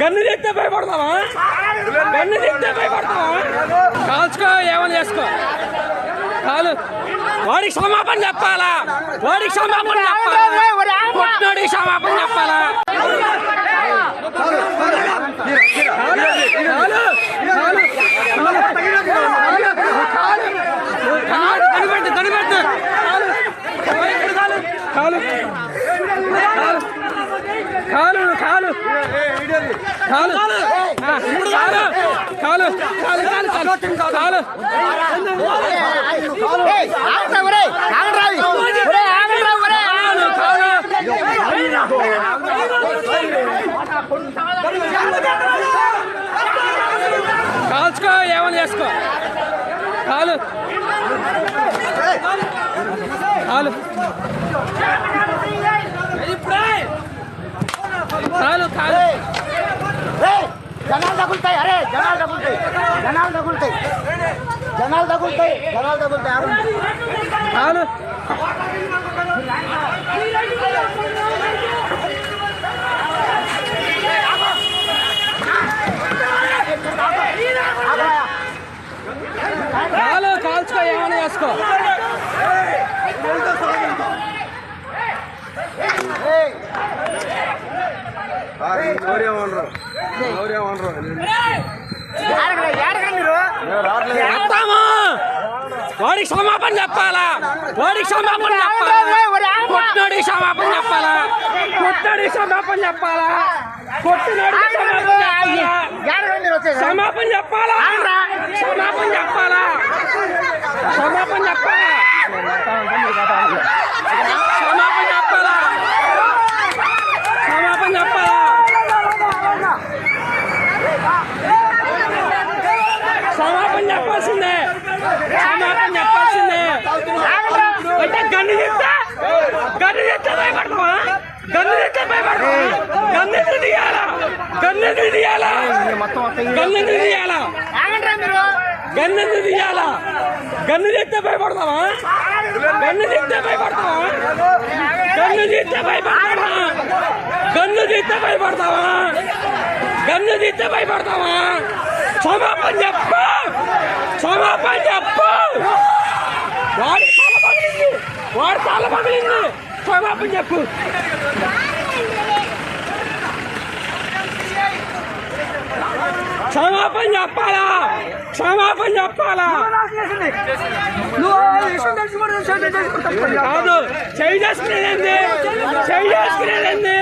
Gun తెస్తే భయపడతావా gun చెప్తే భయపడతావా కాల్చుకో ఏమని చేసుకో కాలు వాడికి క్షమాపణ చెప్పాలా వాడికి క్షమాపణ చెప్పాలా పుట్టినోడికి క్షమాపణ చెప్పాలా కనిపెట్టు, కనిపెట్టు. కాలు, కాలు, కాలు, కాలు, కాలు. కాల్చుకో ఏమని చేసుకో. కాలు కాలు కాలు జనాలు తగులుతాయి జనాలు తగులుతాయి జనాలు తగులుతాయి జనాలు తగులుతాయి ఆగండి. కాలు కాలు కాల్చుకో ఏమని చేసుకో వాడికి క్షమాపణ చెప్పాలా వాడికి క్షమాపణ చెప్పాలా కొట్టినోడికి క్షమాపణ చెప్పాలా కొట్టినోడికి క్షమాపణ చెప్పాలా కొట్టినోడికి క్షమాపణ చెప్పాలా క్షమాపణ చెప్పాలా క్షమాపణ చెప్పాలా క్షమాపణ చెప్పాలా క్షమాపణ చెప్పాలా క్షమాపణ చెప్పాల్సిందే క్షమాపణ చెప్పాల్సిందే. అంటే గన్ను చెప్తా? గన్ను చెప్తే భయపడతావా? గన్ను చెప్తే భయపడతావా? గన్ను తీయాలా? గన్ను ఎందుకు తీయాలా? గన్ను ఎందుకు తీయాలా? గన్ను ఎందుకు తీయాలా? గన్ను చెప్తే భయపడతావా? గన్ను చెప్తే భయపడతావా? గన్ను చెప్తే భయపడతావా? గన్ను తీస్తే భయపడతావా? గన్ను తీస్తే భయపడతావా? క్షమాపణ చెప్ప. క్షమాపణ చెప్ప. పగిలింది. క్షమాపణ చెప్పు. క్షమాపణ చెప్పాలా? క్షమాపణ చెప్పాలా? కాదు చేయి చేసుకునేదండి చేయి చేసుకునేదండి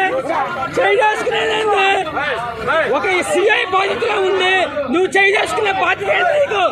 చేయి చేసుకునేదండి ఒక సిఐ బాధ్యతగా ఉంది. నువ్వు చేయి చేసుకునే బాధ్యత నీకు?